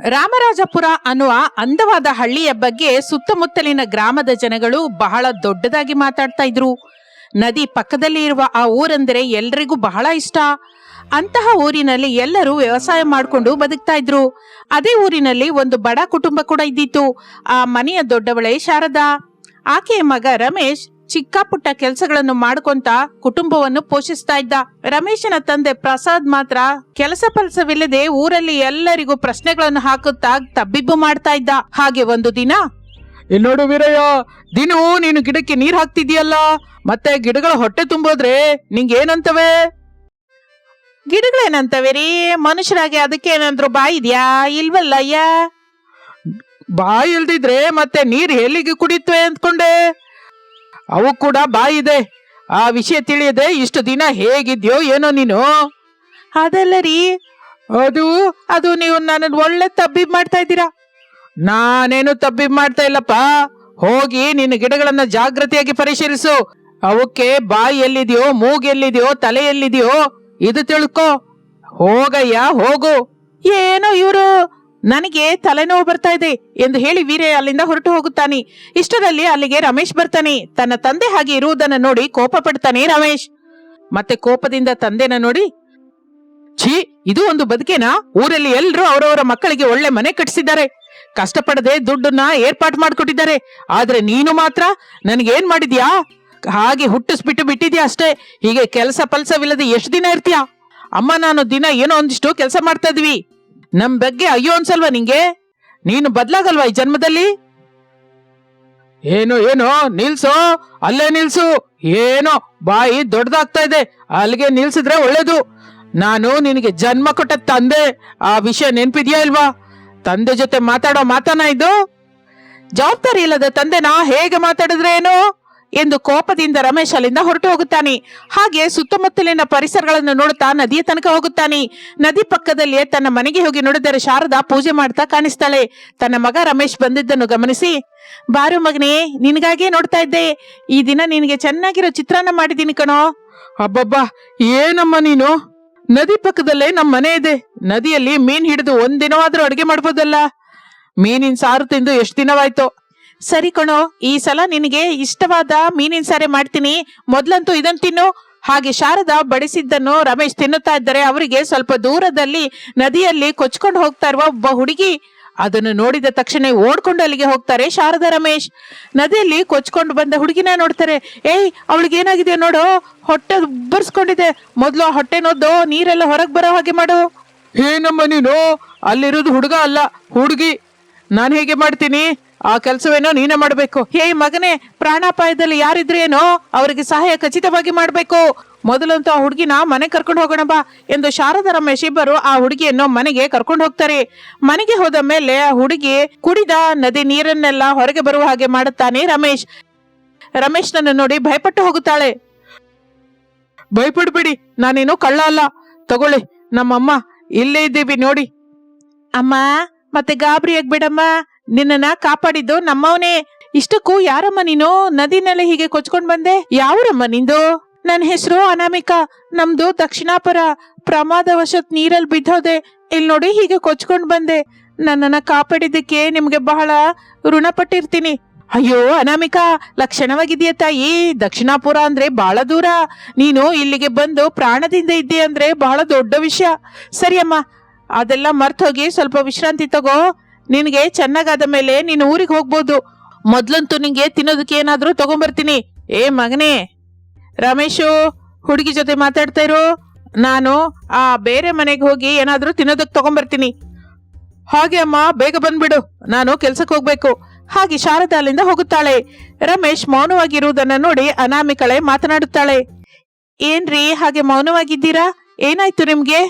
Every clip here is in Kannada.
ರಾಮರಾಜಪುರ ಅನ್ನುವ ಅಂದವಾದ ಹಳ್ಳಿಯ ಬಗ್ಗೆ ಸುತ್ತಮುತ್ತಲಿನ ಗ್ರಾಮದ ಜನಗಳು ಬಹಳ ದೊಡ್ಡದಾಗಿ ಮಾತಾಡ್ತಾ ಇದ್ರು. ನದಿ ಪಕ್ಕದಲ್ಲಿ ಇರುವ ಆ ಊರಂದ್ರೆ ಎಲ್ರಿಗೂ ಬಹಳ ಇಷ್ಟ. ಅಂತಹ ಊರಿನಲ್ಲಿ ಎಲ್ಲರೂ ವ್ಯವಸಾಯ ಮಾಡಿಕೊಂಡು ಬದುಕ್ತಾ ಇದ್ರು. ಅದೇ ಊರಿನಲ್ಲಿ ಒಂದು ಬಡ ಕುಟುಂಬ ಕೂಡ ಇದ್ದಿತ್ತು. ಆ ಮನೆಯ ದೊಡ್ಡವಳೇ ಶಾರದಾ. ಆಕೆಯ ಮಗ ರಮೇಶ್ ಚಿಕ್ಕ ಪುಟ್ಟ ಕೆಲಸಗಳನ್ನು ಮಾಡ್ಕೊಂತ ಕುಟುಂಬವನ್ನು ಪೋಷಿಸ್ತಾ ಇದ್ದ ರಮೇಶನ ತಂದೆ ಪ್ರಸಾದ್ ಮಾತ್ರ ಕೆಲಸ ಫಲಸವಿಲ್ಲದೆ ಊರಲ್ಲಿ ಎಲ್ಲರಿಗೂ ಪ್ರಶ್ನೆಗಳನ್ನು ಹಾಕುತ್ತಾ ತಬ್ಬಿಬ್ಬು ಮಾಡ್ತಾ ಇದ್ದ. ಹಾಗೆ ಒಂದು ದಿನ ಇಲ್ಲಿ ನೋಡು ವೀರಯ್ಯ, ದಿನೂ ನೀನು ಗಿಡಕ್ಕೆ ನೀರ್ ಹಾಕ್ತಿದ್ಯಲ್ಲ ಮತ್ತೆ ಗಿಡಗಳ ಹೊಟ್ಟೆ ತುಂಬೋದ್ರೆ ನಿಂಗೆ ಏನಂತವೆ ಗಿಡಗಳೇನಂತವೆ ರೀ ಮನುಷ್ಯರಾಗಿ ಅದಕ್ಕೆ ಏನಂದ್ರು ಬಾಯಿ ಇದ್ಯಾ? ಇಲ್ವಲ್ಲ ಅಯ್ಯ ಬಾಯಿ ಇಲ್ದಿದ್ರೆ ಮತ್ತೆ ನೀರ್ ಎಲ್ಲಿಗೆ ಕುಡಿತ್ವೆ ಅಂದ್ಕೊಂಡೆ. ಅವು ಕೂಡ ಬಾಯಿದೆ ಆ ವಿಷಯ ತಿಳಿಯದೆ ಇಷ್ಟು ದಿನ ಹೇಗಿದ್ಯೋ ಏನೋ ನೀನು? ಅದಲ್ಲ ರೀ. ಅದು ಅದು ನೀವು ನನ್ನ ಒಳ್ಳೆ ತಬ್ಬಿಬ್ ಮಾಡ್ತಾ ಇದ್ದೀರಾ? ನಾನೇನು ತಬ್ಬಿ ಮಾಡ್ತಾ ಇಲ್ಲಪ್ಪ. ಹೋಗಿ ನಿನ್ನ ಗಿಡಗಳನ್ನ ಜಾಗೃತಿಯಾಗಿ ಪರಿಶೀಲಿಸು. ಅವಕ್ಕೆ ಬಾಯಿ ಎಲ್ಲಿದೆಯೋ ಮೂಗ್ ಎಲ್ಲಿದೆಯೋ ತಲೆ ಎಲ್ಲಿದೆಯೋ ಇದು ತಿಳ್ಕೊ. ಹೋಗಯ್ಯ ಹೋಗು. ಏನೋ ಇವರು ನನಗೆ ತಲೆನೋವು ಬರ್ತಾ ಇದೆ ಎಂದು ಹೇಳಿ ವೀರಯ್ಯ ಅಲ್ಲಿಂದ ಹೊರಟು ಹೋಗುತ್ತಾನೆ. ಇಷ್ಟರಲ್ಲಿ ಅಲ್ಲಿಗೆ ರಮೇಶ್ ಬರ್ತಾನೆ. ತನ್ನ ತಂದೆ ಹಾಗೆ ಇರುವುದನ್ನು ನೋಡಿ ಕೋಪ ಪಡ್ತಾನೆ ರಮೇಶ್. ಮತ್ತೆ ಕೋಪದಿಂದ ತಂದೆನ ನೋಡಿ, ಛೀ, ಇದು ಒಂದು ಬದುಕೇನಾ? ಊರಲ್ಲಿ ಎಲ್ಲರೂ ಅವರವರ ಮಕ್ಕಳಿಗೆ ಒಳ್ಳೆ ಮನೆ ಕಟ್ಟಿಸಿದ್ದಾರೆ. ಕಷ್ಟಪಡದೆ ದುಡ್ಡನ್ನ ಏರ್ಪಾಟ್ ಮಾಡ್ಕೊಟ್ಟಿದ್ದಾರೆ. ಆದ್ರೆ ನೀನು ಮಾತ್ರ ನನಗೇನ್ ಮಾಡಿದ್ಯಾ? ಹಾಗೆ ಹುಟ್ಟಿಸ್ಬಿಟ್ಟು ಬಿಟ್ಟಿದ್ಯಾ ಅಷ್ಟೇ. ಹೀಗೆ ಕೆಲಸ ಪಲ್ಸವಿಲ್ಲದೆ ಎಷ್ಟು ದಿನ ಇರ್ತೀಯಾ? ಅಮ್ಮ, ನಾನು ದಿನ ಏನೋ ಒಂದಿಷ್ಟು ಕೆಲಸ ಮಾಡ್ತಾ ಇದ್ವಿ. ನಮ್ ಬಗ್ಗೆ ಅಯ್ಯೋ ಅನ್ಸಲ್ವಾ ನಿಂಗೆ? ನೀನು ಬದ್ಲಾಗಲ್ವಾ ಈ ಜನ್ಮದಲ್ಲಿ? ಏನು ಏನು, ನಿಲ್ಸು, ಅಲ್ಲೇ ನಿಲ್ಸು. ಏನೋ, ಬಾಯಿ ದೊಡ್ಡದಾಗ್ತಾ ಇದೆ. ಅಲ್ಲಿಗೆ ನಿಲ್ಸಿದ್ರೆ ಒಳ್ಳೇದು. ನಾನು ನಿನಗೆ ಜನ್ಮ ಕೊಟ್ಟ ತಂದೆ. ಆ ವಿಷಯ ನೆನ್ಪಿದ್ಯಾ ಇಲ್ವಾ? ತಂದೆ ಜೊತೆ ಮಾತಾಡೋ ಮಾತನ ಇದು? ಜವಾಬ್ದಾರಿ ಇಲ್ಲದ ತಂದೆನ? ಹೇಗೆ ಮಾತಾಡಿದ್ರೆ ಏನು ಎಂದು ಕೋಪದಿಂದ ರಮೇಶ್ ಅಲ್ಲಿಂದ ಹೊರಟು ಹೋಗುತ್ತಾನೆ. ಹಾಗೆ ಸುತ್ತಮುತ್ತಲಿನ ಪರಿಸರಗಳನ್ನು ನೋಡುತ್ತಾ ನದಿಯ ತನಕ ಹೋಗುತ್ತಾನೆ. ನದಿ ಪಕ್ಕದಲ್ಲಿಯೇ ತನ್ನ ಮನೆಗೆ ಹೋಗಿ ನೋಡಿದರೆ ಶಾರದಾ ಪೂಜೆ ಮಾಡ್ತಾ ಕಾಣಿಸ್ತಾಳೆ. ತನ್ನ ಮಗ ರಮೇಶ್ ಬಂದಿದ್ದನ್ನು ಗಮನಿಸಿ, ಬಾರು ಮಗನೇ ನಿನಗಾಗೇ ನೋಡ್ತಾ ಇದ್ದೆ. ಈ ದಿನ ನಿನಗೆ ಚೆನ್ನಾಗಿರೋ ಚಿತ್ರಾನ್ನ ಮಾಡಿದ್ದೀನಿ ಕಣೋ. ಅಬ್ಬಬ್ಬಾ, ಏನಮ್ಮ ನೀನು? ನದಿ ಪಕ್ಕದಲ್ಲೇ ನಮ್ಮ ಮನೆ ಇದೆ. ನದಿಯಲ್ಲಿ ಮೀನ್ ಹಿಡಿದು ಒಂದಿನವಾದ್ರೂ ಅಡುಗೆ ಮಾಡ್ಬೋದಲ್ಲ? ಮೀನಿನ ಸಾರು ತಿಂದು ಎಷ್ಟು ದಿನವಾಯ್ತು? ಸರಿ ಕಣೋ, ಈ ಸಲ ನಿನಗೆ ಇಷ್ಟವಾದ ಮೀನಿನ ಸಾರೆ ಮಾಡ್ತೀನಿ. ಮೊದ್ಲಂತೂ ಇದನ್ ತಿನ್ನು. ಹಾಗೆ ಶಾರದಾ ಬಡಿಸಿದ್ದನ್ನು ರಮೇಶ್ ತಿನ್ನುತ್ತಾ ಇದ್ದರೆ ಅವರಿಗೆ ಸ್ವಲ್ಪ ದೂರದಲ್ಲಿ ನದಿಯಲ್ಲಿ ಕೊಚ್ಕೊಂಡು ಹೋಗ್ತಾ ಇರುವ ಒಬ್ಬ ಹುಡುಗಿ ಅದನ್ನು ನೋಡಿದ ತಕ್ಷಣ ಓಡ್ಕೊಂಡು ಅಲ್ಲಿಗೆ ಹೋಗ್ತಾರೆ ಶಾರದಾ ರಮೇಶ್. ನದಿಯಲ್ಲಿ ಕೊಚ್ಕೊಂಡು ಬಂದ ಹುಡುಗಿನ ನೋಡ್ತಾರೆ. ಏಯ್, ಅವಳಿಗೆ ಏನಾಗಿದೆ ನೋಡು, ಹೊಟ್ಟೆ ಉಬ್ಬರ್ಸ್ಕೊಂಡಿದೆ. ಮೊದ್ಲು ಆ ಹೊಟ್ಟೆ ನೋದ್ದು, ನೀರೆಲ್ಲ ಹೊರಗೆ ಬರೋ ಹಾಗೆ ಮಾಡು. ಏನಮ್ಮ ನೀನು? ಅಲ್ಲಿರೋದು ಹುಡುಗ ಅಲ್ಲ, ಹುಡುಗಿ. ನಾನು ಹೇಗೆ ಮಾಡ್ತೀನಿ? ಆ ಕೆಲಸವೇನೋ ನೀನೇ ಮಾಡಬೇಕು. ಹೇ ಮಗನೇ, ಪ್ರಾಣಾಪಾಯದಲ್ಲಿ ಯಾರಿದ್ರೇನೋ ಅವರಿಗೆ ಸಹಾಯ ಖಚಿತವಾಗಿ ಮಾಡಬೇಕು. ಮೊದಲಂತೂ ಆ ಹುಡುಗಿನ ಮನೆ ಕರ್ಕೊಂಡು ಹೋಗೋಣ ಬಾ ಎಂದು ಶಾರದಾ ರಮೇಶ್ ಇಬ್ಬರು ಆ ಹುಡುಗಿಯನ್ನು ಮನೆಗೆ ಕರ್ಕೊಂಡು ಹೋಗ್ತಾರೆ. ಮನೆಗೆ ಹೋದ ಮೇಲೆ ಆ ಹುಡುಗಿ ಕುಡಿದ ನದಿ ನೀರನ್ನೆಲ್ಲ ಹೊರಗೆ ಬರುವ ಹಾಗೆ ಮಾಡುತ್ತಾನೆ ರಮೇಶ್. ರಮೇಶ್ನನ್ನು ನೋಡಿ ಭಯಪಟ್ಟು ಹೋಗುತ್ತಾಳೆ. ಭಯಪಡ್ಬೇಡಿ, ನಾನೇನು ಕಳ್ಳ ಅಲ್ಲ. ತಗೊಳ್ಳಿ, ನಮ್ಮಮ್ಮ ಇಲ್ಲೇ ಇದ್ದೀವಿ, ನೋಡಿ. ಅಮ್ಮ, ಮತ್ತೆ ಗಾಬರಿ ಆಗ್ಬೇಡಮ್ಮ. ನಿನ್ನನ್ನ ಕಾಪಾಡಿದ್ದು ನಮ್ಮವನೇ. ಇಷ್ಟಕ್ಕೂ ಯಾರಮ್ಮ ನೀನು? ನದಿನೆಲ್ಲ ಹೀಗೆ ಕೊಚ್ಕೊಂಡ್ ಬಂದೆ? ಯಾವರಮ್ಮ ನಿಂದು? ನನ್ನ ಹೆಸರು ಅನಾಮಿಕಾ. ನಮ್ದು ದಕ್ಷಿಣಾಪುರ. ಪ್ರಮಾದವಶತ್ ನೀರಲ್ಲಿ ಬಿದ್ದೋದೆ. ಇಲ್ಲಿ ನೋಡಿ ಹೀಗೆ ಕೊಚ್ಕೊಂಡ್ ಬಂದೆ. ನನ್ನನ್ನ ಕಾಪಾಡಿದ್ದಕ್ಕೆ ನಿಮ್ಗೆ ಬಹಳ ಋಣಪಟ್ಟಿರ್ತೀನಿ. ಅಯ್ಯೋ ಅನಾಮಿಕಾ ಲಕ್ಷಣವಾಗಿದೆಯ ತಾಯಿ? ದಕ್ಷಿಣಾಪುರ ಅಂದ್ರೆ ಬಹಳ ದೂರ. ನೀನು ಇಲ್ಲಿಗೆ ಬಂದು ಪ್ರಾಣದಿಂದ ಇದ್ದೆ ಅಂದ್ರೆ ಬಹಳ ದೊಡ್ಡ ವಿಷಯ. ಸರಿಯಮ್ಮ, ಅದೆಲ್ಲ ಮರ್ತೋಗಿ ಸ್ವಲ್ಪ ವಿಶ್ರಾಂತಿ ತಗೋ. ನಿನಗೆ ಚೆನ್ನಾಗಾದ ಮೇಲೆ ನೀನು ಊರಿಗೆ ಹೋಗ್ಬೋದು. ಮೊದ್ಲಂತೂ ನಿಂಗೆ ತಿನ್ನೋದಕ್ಕೆ ಏನಾದರೂ ತಗೊಂಬರ್ತೀನಿ. ಏ ಮಗನೇ, ರಮೇಶು, ಹುಡುಗಿ ಜೊತೆ ಮಾತಾಡ್ತಾ ಇರು. ನಾನು ಆ ಬೇರೆ ಮನೆಗೆ ಹೋಗಿ ಏನಾದರೂ ತಿನ್ನೋದಕ್ಕೆ ತಗೊಂಬರ್ತೀನಿ. ಹಾಗೆ ಅಮ್ಮ, ಬೇಗ ಬಂದ್ಬಿಡು. ನಾನು ಕೆಲ್ಸಕ್ಕೆ ಹೋಗ್ಬೇಕು. ಹಾಗೆ ಶಾರದಾ ಅಲ್ಲಿಂದ ಹೋಗುತ್ತಾಳೆ. ರಮೇಶ್ ಮೌನವಾಗಿರುವುದನ್ನು ನೋಡಿ ಅನಾಮಿಕಳೆ ಮಾತನಾಡುತ್ತಾಳೆ. ಏನ್ರಿ, ಹಾಗೆ ಮೌನವಾಗಿದ್ದೀರಾ? ಏನಾಯ್ತು ನಿಮ್ಗೆ?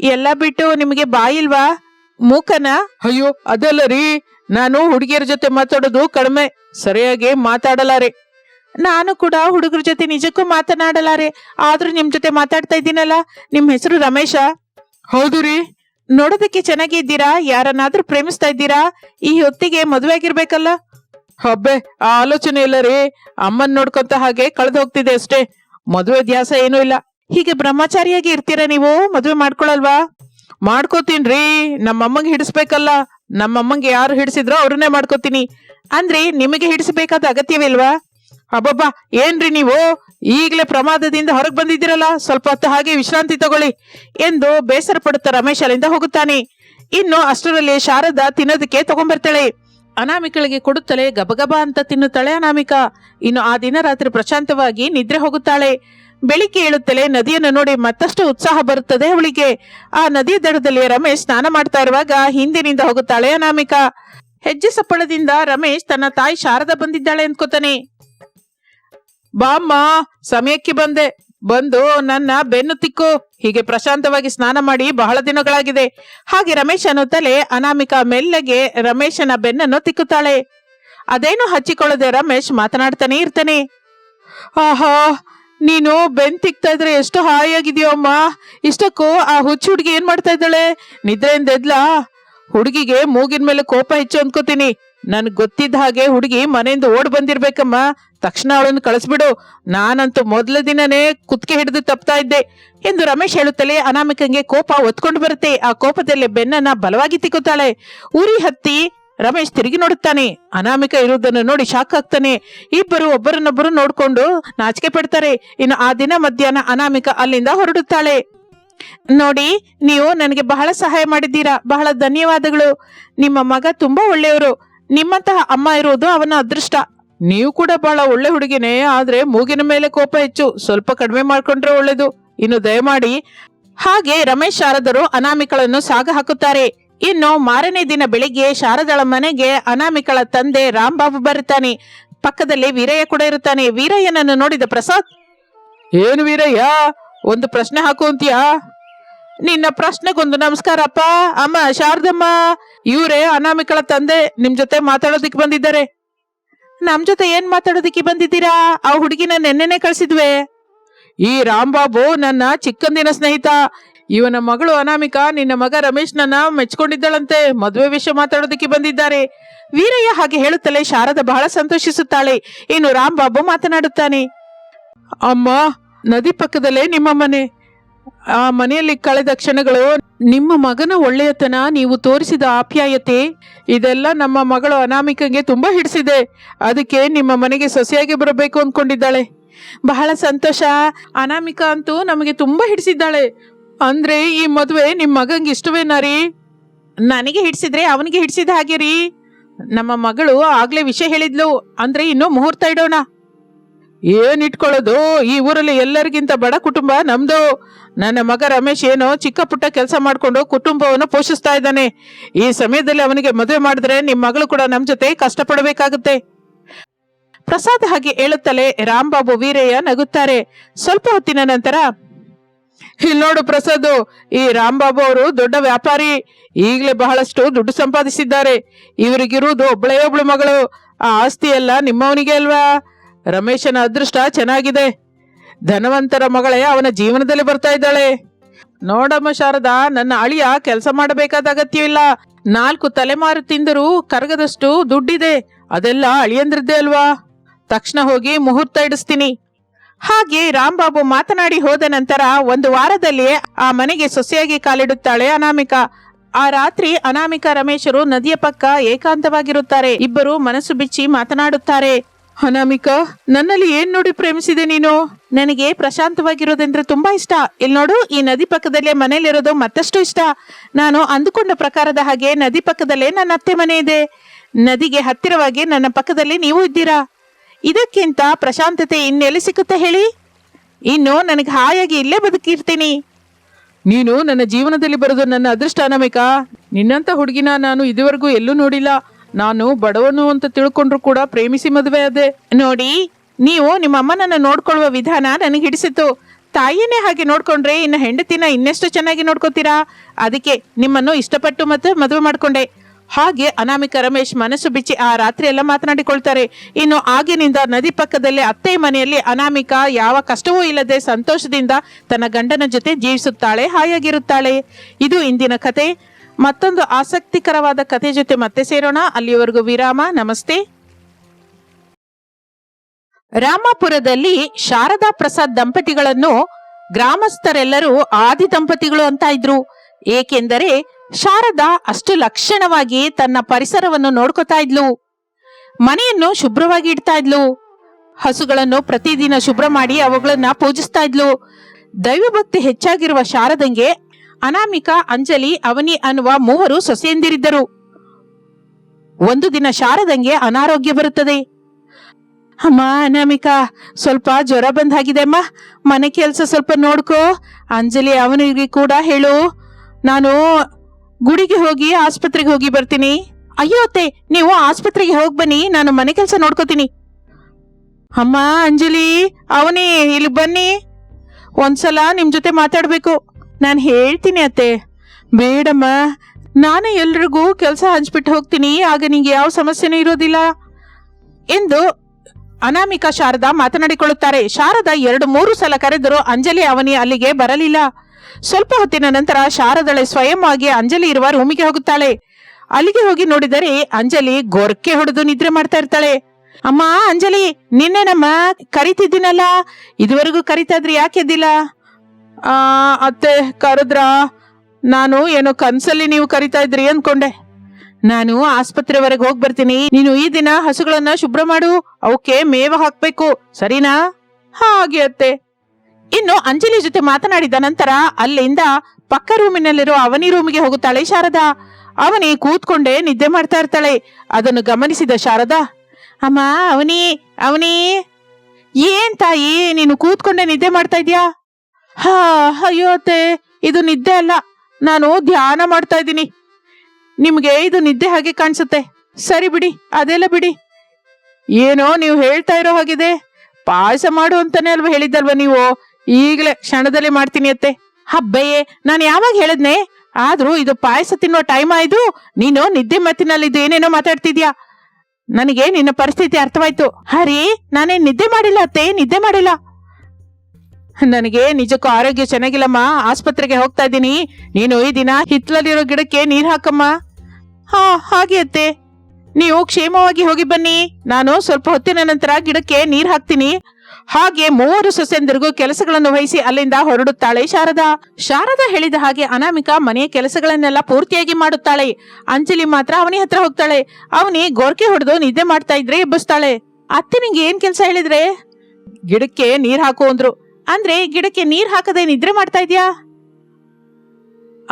ಎಲ್ಲ ಬಿಟ್ಟು ನಿಮಗೆ ಬಾಯಿಲ್ವಾ? ಮೂಕನ? ಅಯ್ಯೋ ಅದಲ್ಲ ರೀ. ನಾನು ಹುಡುಗಿಯರ ಜೊತೆ ಮಾತಾಡೋದು ಕಡಿಮೆ. ಸರಿಯಾಗಿ ಮಾತಾಡಲಾರೆ. ನಾನು ಕೂಡ ಹುಡುಗರ ಜೊತೆ ನಿಜಕ್ಕೂ ಮಾತನಾಡಲಾರೆ. ಆದ್ರೂ ನಿಮ್ ಜೊತೆ ಮಾತಾಡ್ತಾ ಇದ್ದೀನಲ್ಲ. ನಿಮ್ ಹೆಸರು ರಮೇಶ. ಹೌದು ರೀ. ನೋಡೋದಕ್ಕೆ ಚೆನ್ನಾಗಿದ್ದೀರಾ ಯಾರನ್ನಾದ್ರೂ ಪ್ರೇಮಿಸ್ತಾ ಇದ್ದೀರಾ? ಈ ಹೊತ್ತಿಗೆ ಮದುವೆ ಆಗಿರ್ಬೇಕಲ್ಲ. ಹಬ್ಬೆ ಆ ಆಲೋಚನೆ ಇಲ್ಲ ರೀ. ಅಮ್ಮನ್ ನೋಡ್ಕೊಂತ ಹಾಗೆ ಕಳೆದು ಹೋಗ್ತಿದೆ ಅಷ್ಟೇ. ಮದುವೆ ಧ್ಯಾಸ ಏನೂ ಇಲ್ಲ. ಹೀಗೆ ಬ್ರಹ್ಮಚಾರಿಯಾಗಿ ಇರ್ತೀರಾ ನೀವು? ಮದುವೆ ಮಾಡ್ಕೊಳಲ್ವಾ? ಮಾಡ್ಕೋತೀನ್ರಿ ನಮ್ಮಮ್ಮಂಗೆ ಹಿಡಿಸ್ಬೇಕಲ್ಲ, ನಮ್ಮಮ್ಮಂಗೆ ಯಾರು ಹಿಡಿಸಿದ್ರೋ ಅವ್ರನ್ನೇ ಮಾಡ್ಕೋತೀನಿ. ಅಂದ್ರೆ ನಿಮಗೆ ಹಿಡಿಸಬೇಕಾದ ಅಗತ್ಯವಿಲ್ವಾ? ಅಬ್ಬಬ್ಬಾ, ಏನ್ರಿ ನೀವು? ಈಗಲೇ ಪ್ರಮಾದದಿಂದ ಹೊರಗೆ ಬಂದಿದ್ದೀರಲ್ಲ, ಸ್ವಲ್ಪ ಹೊತ್ತು ಹಾಗೆ ವಿಶ್ರಾಂತಿ ತಗೊಳ್ಳಿ ಎಂದು ಬೇಸರ ಪಡುತ್ತಾ ರಮೇಶ್ ಅಲ್ಲಿಂದ ಹೋಗುತ್ತಾನೆ. ಇನ್ನು ಅಷ್ಟರಲ್ಲಿ ಶಾರದಾ ತಿನ್ನೋದಕ್ಕೆ ತಗೊಂಡ್ಬರ್ತಾಳೆ ಅನಾಮಿಕಳಿಗೆ ಕೊಡುತ್ತಲೇ ಗಬಗಬ ಅಂತ ತಿನ್ನುತ್ತಾಳೆ ಅನಾಮಿಕ. ಇನ್ನು ಆ ದಿನ ರಾತ್ರಿ ಪ್ರಶಾಂತವಾಗಿ ನಿದ್ರೆ ಹೋಗುತ್ತಾಳೆ. ಬೆಳಿಗ್ಗೆ ಏಳುತ್ತಲೇ ನದಿಯನ್ನು ನೋಡಿ ಮತ್ತಷ್ಟು ಉತ್ಸಾಹ ಬರುತ್ತದೆ. ಅವಳಿಗೆ ಆ ನದಿಯ ದಡದಲ್ಲಿ ರಮೇಶ್ ಸ್ನಾನ ಮಾಡ್ತಾ ಇರುವಾಗ ಹಿಂದಿನಿಂದ ಹೋಗುತ್ತಾಳೆ. ಅನಾಮಿಕ, ಹೆಜ್ಜೆ ಸಪ್ಪಳದಿಂದ ರಮೇಶ್ ತನ್ನ ತಾಯಿ ಶಾರದ ಬಂದಿದ್ದಾಳೆ ಅಂದ್ಕೋತಾನೆ. ಬಾಮ್ಮ, ಸಮಯಕ್ಕೆ ಬಂದೆ. ಬಂದು ನನ್ನ ಬೆನ್ನು ತಿಕ್ಕು. ಹೀಗೆ ಪ್ರಶಾಂತವಾಗಿ ಸ್ನಾನ ಮಾಡಿ ಬಹಳ ದಿನಗಳಾಗಿದೆ. ಹಾಗೆ ರಮೇಶ್ ಅನ್ನುತ್ತಲೇ ಅನಾಮಿಕ ಮೆಲ್ಲಗೆ ರಮೇಶನ ಬೆನ್ನನ್ನು ತಿಕ್ಕುತ್ತಾಳೆ. ಅದೇನು ಹಚ್ಚಿಕೊಳ್ಳದೆ ರಮೇಶ್ ಮಾತನಾಡ್ತಾನೆ ಇರ್ತಾನೆ. ಆಹಾ ನೀನು ಬೆನ್ ತಿಕ್ತಾ ಇದ್ರೆ ಎಷ್ಟು ಹಾಯಾಗಿದೆಯೋ ಅಮ್ಮ. ಇಷ್ಟಕ್ಕೂ ಆ ಹುಚ್ಚು ಹುಡುಗಿ ಏನ್ ಮಾಡ್ತಾ ಇದ್ದಾಳೆ? ನಿದ್ರೆಯಿಂದ ಎದ್ಲಾ? ಹುಡುಗಿಗೆ ಮೂಗಿನ ಮೇಲೆ ಕೋಪ ಹೆಚ್ಚು ಅನ್ಕೋತೀನಿ. ನನ್ಗೆ ಗೊತ್ತಿದ್ದ ಹಾಗೆ ಹುಡುಗಿ ಮನೆಯಿಂದ ಓಡ್ ಬಂದಿರ್ಬೇಕಮ್ಮ. ತಕ್ಷಣ ಅವಳನ್ನು ಕಳಿಸ್ಬಿಡು. ನಾನಂತೂ ಮೊದಲ ದಿನನೇ ಕುತ್ಕೆ ಹಿಡಿದು ತಪ್ತಾ ಇದ್ದೆ. ಎಂದು ರಮೇಶ್ ಹೇಳುತ್ತಲೆ ಅನಾಮಿಕಂಗೆ ಕೋಪ ಒತ್ಕೊಂಡು ಬರುತ್ತೆ. ಆ ಕೋಪದಲ್ಲಿ ಬೆನ್ನನ್ನ ಬಲವಾಗಿ ತಿಕ್ಕುತ್ತಾಳೆ. ಉರಿ ಹತ್ತಿ ರಮೇಶ್ ತಿರುಗಿ ನೋಡುತ್ತಾನೆ. ಅನಾಮಿಕ ಇರುವುದನ್ನು ನೋಡಿ ಶಾಕ್ ಆಗ್ತಾನೆ. ಇಬ್ಬರು ಒಬ್ಬರನ್ನೊಬ್ಬರು ನೋಡಿಕೊಂಡು ನಾಚಿಕೆ ಪಡ್ತಾರೆ. ಇನ್ನು ಆ ದಿನ ಮಧ್ಯಾಹ್ನ ಅನಾಮಿಕ ಅಲ್ಲಿಂದ ಹೊರಡುತ್ತಾಳೆ. ನೋಡಿ, ನೀವು ನನಗೆ ಬಹಳ ಸಹಾಯ ಮಾಡಿದ್ದೀರಾ. ಬಹಳ ಧನ್ಯವಾದಗಳು. ನಿಮ್ಮ ಮಗ ತುಂಬಾ ಒಳ್ಳೆಯವರು. ನಿಮ್ಮಂತಹ ಅಮ್ಮ ಇರುವುದು ಅವನ ಅದೃಷ್ಟ. ನೀವು ಕೂಡ ಬಹಳ ಒಳ್ಳೆ ಹುಡುಗಿನೇ, ಆದ್ರೆ ಮೂಗಿನ ಮೇಲೆ ಕೋಪ ಹೆಚ್ಚು. ಸ್ವಲ್ಪ ಕಡಿಮೆ ಮಾಡ್ಕೊಂಡ್ರೆ ಒಳ್ಳೇದು. ಇನ್ನು ದಯಮಾಡಿ. ಹಾಗೆ ರಮೇಶ್ ಶಾರದರು ಅನಾಮಿಕಳನ್ನು ಸಾಗ ಹಾಕುತ್ತಾರೆ ಇನ್ನು ಮಾರನೇ ದಿನ ಬೆಳಿಗ್ಗೆ ಶಾರದಳ ಮನೆಗೆ ಅನಾಮಿಕಳ ತಂದೆ ರಾಂಬಾಬು ಬರುತ್ತಾನೆ. ಪಕ್ಕದಲ್ಲಿ ವೀರಯ್ಯ ಕೂಡ ಇರುತ್ತಾನೆ. ವೀರಯ್ಯನನ್ನು ನೋಡಿದ ಪ್ರಸಾದ್, ಏನು ವೀರಯ್ಯ, ಒಂದು ಪ್ರಶ್ನೆ ಹಾಕುವಂತೀಯಾ ನಿನ್ನ ಪ್ರಶ್ನೆಗೊಂದು ನಮಸ್ಕಾರಪ್ಪ. ಅಮ್ಮ, ಶಾರದಮ್ಮ, ಇವರೇ ಅನಾಮಿಕಳ ತಂದೆ. ನಿಮ್ ಜೊತೆ ಮಾತಾಡೋದಿಕ್ ಬಂದಿದ್ದಾರೆ. ನಮ್ ಜೊತೆ ಏನ್ ಮಾತಾಡೋದಿಕ್ಕೆ ಬಂದಿದ್ದೀರಾ? ಆ ಹುಡುಗಿನ ನೆನ್ನೆನೆ ಕಳ್ಸಿದ್ವೆ. ಈ ರಾಂಬಾಬು ನನ್ನ ಚಿಕ್ಕಂದಿನ ಸ್ನೇಹಿತ. ಇವನ ಮಗಳು ಅನಾಮಿಕಾ ನಿನ್ನ ಮಗ ರಮೇಶ್ ನನ್ನ ಮೆಚ್ಕೊಂಡಿದ್ದಾಳಂತೆ. ಮದುವೆ ವಿಷಯ ಮಾತಾಡೋದಕ್ಕೆ ಬಂದಿದ್ದಾರೆ. ವೀರಯ್ಯ ಹಾಗೆ ಹೇಳುತ್ತಲೇ ಶಾರದ ಬಹಳ ಸಂತೋಷಿಸುತ್ತಾಳೆ. ಇನ್ನು ಬಾಬು ಮಾತನಾಡುತ್ತಾನೆ. ಅಮ್ಮ, ನದಿ ಪಕ್ಕದಲ್ಲೇ ನಿಮ್ಮ ಮನೆ. ಆ ಮನೆಯಲ್ಲಿ ಕಳೆದ ಕ್ಷಣಗಳು ನಿಮ್ಮ ಮಗನ ಒಳ್ಳೆಯತನ ನೀವು ತೋರಿಸಿದ ಆಪ್ಯಾಯತೆ, ಇದೆಲ್ಲ ನಮ್ಮ ಮಗಳು ಅನಾಮಿಕಗೆ ತುಂಬಾ ಹಿಡಿಸಿದೆ. ಅದಕ್ಕೆ ನಿಮ್ಮ ಮನೆಗೆ ಸೊಸೆಯಾಗಿ ಬರಬೇಕು ಅಂದ್ಕೊಂಡಿದ್ದಾಳೆ. ಬಹಳ ಸಂತೋಷ. ಅನಾಮಿಕಾ ಅಂತೂ ನಮಗೆ ತುಂಬಾ ಹಿಡಿಸಿದ್ದಾಳೆ. ಅಂದ್ರೆ ಈ ಮದುವೆ ನಿಮ್ ಮಗಂಗೆ ಇಷ್ಟವೇನಾ ರೀ ನನಗೆ ಹಿಡ್ಸಿದ್ರೆ ಅವನಿಗೆ ಹಿಡಿಸಿದ ಹಾಗೆ ರೀ. ನಮ್ಮ ಮಗಳು ಆಗ್ಲೇ ವಿಷಯ ಹೇಳಿದ್ಲು, ಅಂದ್ರೆ ಇನ್ನೂ ಮುಹೂರ್ತ ಇಡೋಣ. ಏನ್ ಇಟ್ಕೊಳ್ಳೋದು? ಈ ಊರಲ್ಲಿ ಎಲ್ಲರಿಗಿಂತ ಬಡ ಕುಟುಂಬ ನಮ್ದು. ನನ್ನ ಮಗ ರಮೇಶ್ ಏನೋ ಚಿಕ್ಕ ಪುಟ್ಟ ಕೆಲಸ ಮಾಡ್ಕೊಂಡು ಕುಟುಂಬವನ್ನು ಪೋಷಿಸ್ತಾ ಇದ್ದಾನೆ. ಈ ಸಮಯದಲ್ಲಿ ಅವನಿಗೆ ಮದುವೆ ಮಾಡಿದ್ರೆ ನಿಮ್ ಮಗಳು ಕೂಡ ನಮ್ ಜೊತೆ ಕಷ್ಟಪಡಬೇಕಾಗುತ್ತೆ. ಪ್ರಸಾದ್ ಹಾಗೆ ಹೇಳುತ್ತಲೇ ರಾಂಬಾಬು ವೀರಯ್ಯ ನಗುತ್ತಾರೆ. ಸ್ವಲ್ಪ ಹೊತ್ತಿನ ನಂತರ ಇಲ್ಲಿ ನೋಡು ಪ್ರಸಾದ್, ಈ ರಾಂಬಾಬು ಅವರು ದೊಡ್ಡ ವ್ಯಾಪಾರಿ. ಈಗಲೇ ಬಹಳಷ್ಟು ದುಡ್ಡು ಸಂಪಾದಿಸಿದ್ದಾರೆ. ಇವರಿಗಿರುವುದು ಒಬ್ಬಳೇ ಒಬ್ಳು ಮಗಳು. ಆ ಆಸ್ತಿ ಎಲ್ಲ ನಿಮ್ಮವನಿಗೆ ಅಲ್ವಾ? ರಮೇಶನ ಅದೃಷ್ಟ ಚೆನ್ನಾಗಿದೆ. ಧನವಂತರ ಮಗಳೇ ಅವನ ಜೀವನದಲ್ಲಿ ಬರ್ತಾ ಇದ್ದಾಳೆ. ನೋಡಮ್ಮ ಶಾರದಾ, ನನ್ನ ಅಳಿಯ ಕೆಲಸ ಮಾಡಬೇಕಾದ ಅಗತ್ಯವಿಲ್ಲ. ನಾಲ್ಕು ತಲೆಮಾರು ತಿಂದರೂ ಕರಗದಷ್ಟು ದುಡ್ಡಿದೆ. ಅದೆಲ್ಲ ಅಳಿಯಂದ್ರದ್ದೇ ಅಲ್ವಾ? ತಕ್ಷಣ ಹೋಗಿ ಮುಹೂರ್ತ ಇಡಿಸ್ತೀನಿ. ಹಾಗೆ ರಾಂಬಾಬು ಮಾತನಾಡಿ ಹೋದ ನಂತರ ಒಂದು ವಾರದಲ್ಲಿಯೇ ಆ ಮನೆಗೆ ಸೊಸೆಯಾಗಿ ಕಾಲಿಡುತ್ತಾಳೆ ಅನಾಮಿಕಾ. ಆ ರಾತ್ರಿ ಅನಾಮಿಕಾ ರಮೇಶರು ನದಿಯ ಪಕ್ಕ ಏಕಾಂತವಾಗಿರುತ್ತಾರೆ. ಇಬ್ಬರು ಮನಸ್ಸು ಬಿಚ್ಚಿ ಮಾತನಾಡುತ್ತಾರೆ. ಅನಾಮಿಕಾ, ನನ್ನಲ್ಲಿ ಏನ್ ನೋಡಿ ಪ್ರೇಮಿಸಿದೆ ನೀನು? ನನಗೆ ಪ್ರಶಾಂತವಾಗಿರೋದಂದ್ರೆ ತುಂಬಾ ಇಷ್ಟ. ಇಲ್ಲಿ ನೋಡು, ಈ ನದಿ ಪಕ್ಕದಲ್ಲೇ ಮನೇಲಿರೋದು ಮತ್ತಷ್ಟು ಇಷ್ಟ. ನಾನು ಅಂದುಕೊಂಡ ಪ್ರಕಾರದ ಹಾಗೆ ನದಿ ಪಕ್ಕದಲ್ಲೇ ನನ್ನ ಅತ್ತೆ ಮನೆ ಇದೆ. ನದಿಗೆ ಹತ್ತಿರವಾಗಿ ನನ್ನ ಪಕ್ಕದಲ್ಲಿ ನೀವು ಇದ್ದೀರಾ? ಇದಕ್ಕಿಂತ ಪ್ರಶಾಂತತೆ ಇನ್ನೆಲ್ಲಿ ಸಿಗುತ್ತೆ ಹೇಳಿ? ಇನ್ನು ನನಗೆ ಹಾಯಾಗಿ ಇಲ್ಲೇ ಬದುಕಿರ್ತೀನಿ. ನೀನು ನನ್ನ ಜೀವನದಲ್ಲಿ ಬರೋದು ನನ್ನ ಅದೃಷ್ಟ ಅನಾಮಿಕಾ. ನಿನ್ನಂತ ಹುಡುಗಿನ ನಾನು ಇದುವರೆಗೂ ಎಲ್ಲೂ ನೋಡಿಲ್ಲ. ನಾನು ಬಡವನು ಅಂತ ತಿಳ್ಕೊಂಡ್ರು ಕೂಡ ಪ್ರೇಮಿಸಿ ಮದುವೆ ಆದೆ. ನೋಡಿ, ನೀವು ನಿಮ್ಮ ಅಮ್ಮನನ್ನ ನೋಡ್ಕೊಳ್ಳುವ ವಿಧಾನ ನನಗೆ ಹಿಡಿಸಿತು. ತಾಯಿನೇ ಹಾಗೆ ನೋಡ್ಕೊಂಡ್ರೆ ಇನ್ನು ಹೆಂಡತಿನ ಇನ್ನೆಷ್ಟು ಚೆನ್ನಾಗಿ ನೋಡ್ಕೋತೀರಾ? ಅದಕ್ಕೆ ನಿಮ್ಮನ್ನು ಇಷ್ಟಪಟ್ಟು ಮತ್ತೆ ಮದುವೆ ಮಾಡ್ಕೊಂಡೆ. ಹಾಗೆ ಅನಾಮಿಕ ರಮೇಶ್ ಮನಸ್ಸು ಬಿಚ್ಚಿ ಆ ರಾತ್ರಿ ಎಲ್ಲ ಮಾತನಾಡಿಕೊಳ್ತಾರೆ. ಇನ್ನು ಆಗಿನಿಂದ ನದಿ ಪಕ್ಕದಲ್ಲೇ ಅತ್ತೆ ಮನೆಯಲ್ಲಿ ಅನಾಮಿಕ ಯಾವ ಕಷ್ಟವೂ ಇಲ್ಲದೆ ಸಂತೋಷದಿಂದ ತನ್ನ ಗಂಡನ ಜೊತೆ ಜೀವಿಸುತ್ತಾಳೆ, ಹಾಯಾಗಿರುತ್ತಾಳೆ. ಇದು ಇಂದಿನ ಕತೆ. ಮತ್ತೊಂದು ಆಸಕ್ತಿಕರವಾದ ಕತೆ ಜೊತೆ ಮತ್ತೆ ಸೇರೋಣ. ಅಲ್ಲಿಯವರೆಗೂ ವಿರಾಮ. ನಮಸ್ತೆ. ರಾಮಾಪುರದಲ್ಲಿ ಶಾರದಾ ಪ್ರಸಾದ್ ದಂಪತಿಗಳನ್ನು ಗ್ರಾಮಸ್ಥರೆಲ್ಲರೂ ಆದಿ ದಂಪತಿಗಳು ಅಂತ ಇದ್ರು. ಏಕೆಂದರೆ ಶಾರದಾ ಅಷ್ಟು ಲಕ್ಷಣವಾಗಿ ತನ್ನ ಪರಿಸರವನ್ನು ನೋಡ್ಕೋತಾ ಇದ್ಲು. ಮನೆಯನ್ನು ಶುಭ್ರವಾಗಿ ಇಡ್ತಾ ಇದ್ಲು. ಹಸುಗಳನ್ನು ಪ್ರತಿದಿನ ಶುಭ್ರ ಮಾಡಿ ಅವುಗಳನ್ನ ಪೂಜಿಸ್ತಾ ಇದ್ಲು. ದೈವಭಕ್ತಿ ಹೆಚ್ಚಾಗಿರುವ ಶಾರದಂಗೆ ಅನಾಮಿಕ ಅಂಜಲಿ, ಅವನಿ ಅನ್ನುವ ಮೂವರು ಸೊಸೆಯಂದಿರಿದ್ದರು. ಒಂದು ದಿನ ಶಾರದಂಗೆ ಅನಾರೋಗ್ಯ ಬರುತ್ತದೆ. ಅಮ್ಮ, ಅನಾಮಿಕಾ, ಸ್ವಲ್ಪ ಜ್ವರ ಬಂದಾಗಿದೆ ಅಮ್ಮ. ಮನೆ ಕೆಲಸ ಸ್ವಲ್ಪ ನೋಡ್ಕೋ. ಅಂಜಲಿ ಅವನಿಗೆ ಕೂಡ ಹೇಳು. ನಾನು ಗುಡಿಗೆ ಹೋಗಿ, ಆಸ್ಪತ್ರೆಗೆ ಹೋಗಿ ಬರ್ತೀನಿ. ಅಯ್ಯೋ ಅತ್ತೆ, ನೀವು ಆಸ್ಪತ್ರೆಗೆ ಹೋಗಿ ಬನ್ನಿ, ನಾನು ಮನೆ ಕೆಲಸ ನೋಡ್ಕೋತೀನಿ. ಅಮ್ಮ, ಅಂಜಲಿ, ಅವನೇ, ಇಲ್ಲಿ ಬನ್ನಿ. ಒಂದ್ಸಲ ನಿಮ್ ಜೊತೆ ಮಾತಾಡ್ಬೇಕು. ನಾನು ಹೇಳ್ತೀನಿ ಅತ್ತೆ. ಬೇಡಮ್ಮ, ನಾನು ಎಲ್ರಿಗೂ ಕೆಲಸ ಹಂಚ್ಬಿಟ್ಟು ಹೋಗ್ತೀನಿ, ಆಗ ನಿಂಗೆ ಯಾವ ಸಮಸ್ಯೆನೂ ಇರೋದಿಲ್ಲ. ಎಂದು ಅನಾಮಿಕಾ ಶಾರದಾ ಮಾತನಾಡಿಕೊಳ್ಳುತ್ತಾರೆ. ಶಾರದಾ ಎರಡು ಮೂರು ಸಲ ಕರೆದರೂ ಅಂಜಲಿ ಅವನಿ ಅಲ್ಲಿಗೆ ಬರಲಿಲ್ಲ. ಸ್ವಲ್ಪ ಹೊತ್ತಿನ ನಂತರ ಶಾರದಳೆ ಸ್ವಯಂವಾಗಿ ಅಂಜಲಿ ಇರುವ ರೂಮಿಗೆ ಹೋಗುತ್ತಾಳೆ. ಅಲ್ಲಿಗೆ ಹೋಗಿ ನೋಡಿದರೆ ಅಂಜಲಿ ಗೊರಕೆ ಹೊಡೆದು ನಿದ್ರೆ ಮಾಡ್ತಾ ಇರ್ತಾಳೆ. ಅಮ್ಮ, ಅಂಜಲಿ ನಿನ್ನೆನಮ್ಮ ಕರಿತಿದ್ದೀನಲ್ಲ? ಇದುವರೆಗೂ ಕರಿತಾ ಇದ್ರಿ ಯಾಕೆ ಎದ್ದಿಲ್ಲ? ಆ, ಅತ್ತೆ, ಕರೆದ್ರ, ನಾನು ಏನೋ ಕನ್ಸಲ್ಲಿ ನೀವು ಕರಿತಾ ಇದ್ರಿ ಅನ್ಕೊಂಡೆ. ನಾನು ಆಸ್ಪತ್ರೆವರೆಗೆ ಹೋಗಿ ಬರ್ತೀನಿ. ನೀನು ಈ ದಿನ ಹಸುಗಳನ್ನ ಶುಭ್ರ ಮಾಡು. ಅವಕ್ಕೆ ಮೇವ ಹಾಕ್ಬೇಕು. ಸರಿನಾ? ಹಾಗೆ, ಅತ್ತೆ. ಇನ್ನು ಅಂಜಲಿ ಜೊತೆ ಮಾತನಾಡಿದ ನಂತರ ಅಲ್ಲಿಂದ ಪಕ್ಕ ರೂಮಿನಲ್ಲಿರೋ ಅವನಿ ರೂಮಿಗೆ ಹೋಗುತ್ತಾಳೆ ಶಾರದಾ. ಅವನಿ ಕೂತ್ಕೊಂಡೇ ನಿದ್ದೆ ಮಾಡ್ತಾ ಇರ್ತಾಳೆ. ಅದನ್ನು ಗಮನಿಸಿದ ಶಾರದಾ, ಅಮ್ಮ, ಅವನಿ ಅವನಿ, ಏನ್ ತಾಯಿ, ನೀನು ಕೂತ್ಕೊಂಡೆ ನಿದ್ದೆ ಮಾಡ್ತಾ ಇದ್ಯಾ ಹಾ, ಅಯ್ಯೋ ಅತ್ತೆ, ಇದು ನಿದ್ದೆ ಅಲ್ಲ. ನಾನು ಧ್ಯಾನ ಮಾಡ್ತಾ ಇದ್ದೀನಿ. ನಿಮ್ಗೆ ಇದು ನಿದ್ದೆ ಹಾಗೆ ಕಾಣಿಸುತ್ತೆ. ಸರಿ ಬಿಡಿ, ಅದೆಲ್ಲ ಬಿಡಿ. ಏನೋ ನೀವು ಹೇಳ್ತಾ ಇರೋ ಹಾಗಿದೆ ಪಾಯಸ ಮಾಡು ಅಂತಾನೆ ಅಲ್ವಾ ಹೇಳಿದ್ದಲ್ವಾ ನೀವು? ಈಗಲೇ ಕ್ಷಣದಲ್ಲಿ ಮಾಡ್ತೀನಿ ಅತ್ತೆ. ಹಬ್ಬಯ್ಯೇ, ನಾನು ಯಾವಾಗ ಹೇಳಿದ್ನೆ? ಆದ್ರೂ ಇದು ಪಾಯಸ ತಿನ್ನೋ ಟೈಮ್ ಆಯ್ತು ನೀನು ನಿದ್ದೆ ಮತ್ತಿನಲ್ಲಿದ್ದು ಏನೇನೋ ಮಾತಾಡ್ತಿದ್ಯಾ? ನನಗೆ ನಿನ್ನ ಪರಿಸ್ಥಿತಿ ಅರ್ಥವಾಯ್ತು. ಹರಿ ನಾನೇನ್ ನಿದ್ದೆ ಮಾಡಿಲ್ಲ ಅತ್ತೆ, ನಿದ್ದೆ ಮಾಡಿಲ್ಲ. ನನಗೆ ನಿಜಕ್ಕೂ ಆರೋಗ್ಯ ಚೆನ್ನಾಗಿಲ್ಲಮ್ಮ, ಆಸ್ಪತ್ರೆಗೆ ಹೋಗ್ತಾ ಇದ್ದೀನಿ. ನೀನು ಈ ದಿನ ಹಿತ್ಲಲ್ಲಿರೋ ಗಿಡಕ್ಕೆ ನೀರು ಹಾಕಮ್ಮ. ಹಾ, ಹಾಗೆ ಅತ್ತೆ. ನೀವು ಕ್ಷೇಮವಾಗಿ ಹೋಗಿ ಬನ್ನಿ. ನಾನು ಸ್ವಲ್ಪ ಹೊತ್ತಿನ ನಂತರ ಗಿಡಕ್ಕೆ ನೀರು ಹಾಕ್ತೀನಿ. ಹಾಗೆ ಮೂವರು ಸೊಸೆಂದರಿಗೂ ಕೆಲಸಗಳನ್ನು ವಹಿಸಿ ಅಲ್ಲಿಂದ ಹೊರಡುತ್ತಾಳೆ ಶಾರದಾ. ಶಾರದಾ ಹೇಳಿದ ಹಾಗೆ ಅನಾಮಿಕಾ ಮನೆಯ ಕೆಲಸಗಳನ್ನೆಲ್ಲ ಪೂರ್ತಿಯಾಗಿ ಮಾಡುತ್ತಾಳೆ. ಅಂಜಲಿ ಮಾತ್ರ ಅವನಿ ಹತ್ರ ಹೋಗ್ತಾಳೆ. ಅವನಿ ಗೋರ್ಕೆ ಹೊಡೆದು ನಿದ್ದೆ ಮಾಡ್ತಾ ಇದ್ರೆ ಎಬ್ಬಿಸ್ತಾಳೆ. ಅತ್ತೆ ನಿಂಗೆ ಏನ್ ಕೆಲಸ ಹೇಳಿದ್ರೆ? ಗಿಡಕ್ಕೆ ನೀರ್ ಹಾಕು ಅಂದ್ರು. ಅಂದ್ರೆ ಗಿಡಕ್ಕೆ ನೀರ್ ಹಾಕದೆ ನಿದ್ರೆ ಮಾಡ್ತಾ ಇದ್ಯಾ?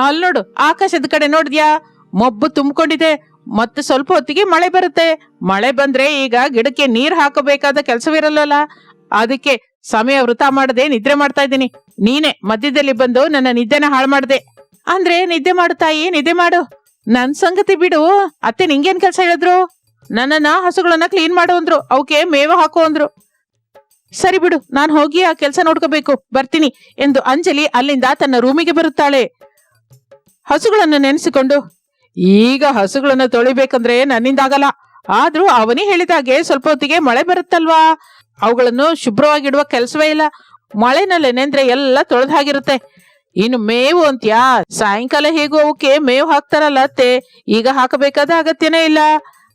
ಅಲ್ ನೋಡು, ಆಕಾಶದ ಕಡೆ ನೋಡಿದ್ಯಾ? ಮೊಬ್ಬು ತುಂಬಿಕೊಂಡಿದೆ. ಮತ್ತೆ ಸ್ವಲ್ಪ ಹೊತ್ತಿಗೆ ಮಳೆ ಬರುತ್ತೆ. ಮಳೆ ಬಂದ್ರೆ ಈಗ ಗಿಡಕ್ಕೆ ನೀರ್ ಹಾಕಬೇಕಾದ ಕೆಲಸವಿರಲ್ಲ ಅದಕ್ಕೆ ಸಮಯ ವೃತ ಮಾಡದೆ ನಿದ್ರೆ ಮಾಡ್ತಾ ಇದ್ದೀನಿ. ನೀನೆ ಮಧ್ಯದಲ್ಲಿ ಬಂದು ನನ್ನ ನಿದ್ದೆನ ಹಾಳು ಮಾಡ್ದೆ. ಅಂದ್ರೆ ನಿದ್ದೆ ಮಾಡು ತಾಯಿ, ನಿದ್ದೆ ಮಾಡು. ನನ್ ಸಂಗತಿ ಬಿಡು. ಅತ್ತೆ ನಿಂಗೇನ್ ಕೆಲಸ ಹೇಳಿದ್ರು? ನನ್ನನ್ನ ಹಸುಗಳನ್ನ ಕ್ಲೀನ್ ಮಾಡು ಅಂದ್ರು. ಅವಕ್ಕೆ ಮೇವು ಹಾಕು ಅಂದ್ರು. ಸರಿ ಬಿಡು, ನಾನು ಹೋಗಿ ಆ ಕೆಲಸ ನೋಡ್ಕೋಬೇಕು. ಬರ್ತೀನಿ ಎಂದು ಅಂಜಲಿ ಅಲ್ಲಿಂದ ತನ್ನ ರೂಮಿಗೆ ಬರುತ್ತಾಳೆ. ಹಸುಗಳನ್ನು ನೆನೆಸಿಕೊಂಡು, ಈಗ ಹಸುಗಳನ್ನ ತೊಳಿಬೇಕಂದ್ರೆ ನನ್ನಿಂದಾಗಲ್ಲ. ಆದ್ರೂ ಅವನೇ ಹೇಳಿದಾಗೆ ಸ್ವಲ್ಪ ಹೊತ್ತಿಗೆ ಮಳೆ ಬರುತ್ತಲ್ವಾ? ಅವುಗಳನ್ನು ಶುಭ್ರವಾಗಿಡುವ ಕೆಲಸವೇ ಇಲ್ಲ. ಮಳೆನಲ್ಲಿ ನೆಂದ್ರೆ ಎಲ್ಲ ತೊಳೆದಾಗಿರುತ್ತೆ ಇನ್ನು ಮೇವು ಅಂತ್ಯಾ? ಸಾಯಂಕಾಲ ಹೇಗೂ ಅವಕ್ಕೆ ಮೇವು ಹಾಕ್ತಾರಲ್ಲ ಅತ್ತೆ. ಈಗ ಹಾಕಬೇಕಾದ ಅಗತ್ಯನೇ ಇಲ್ಲ.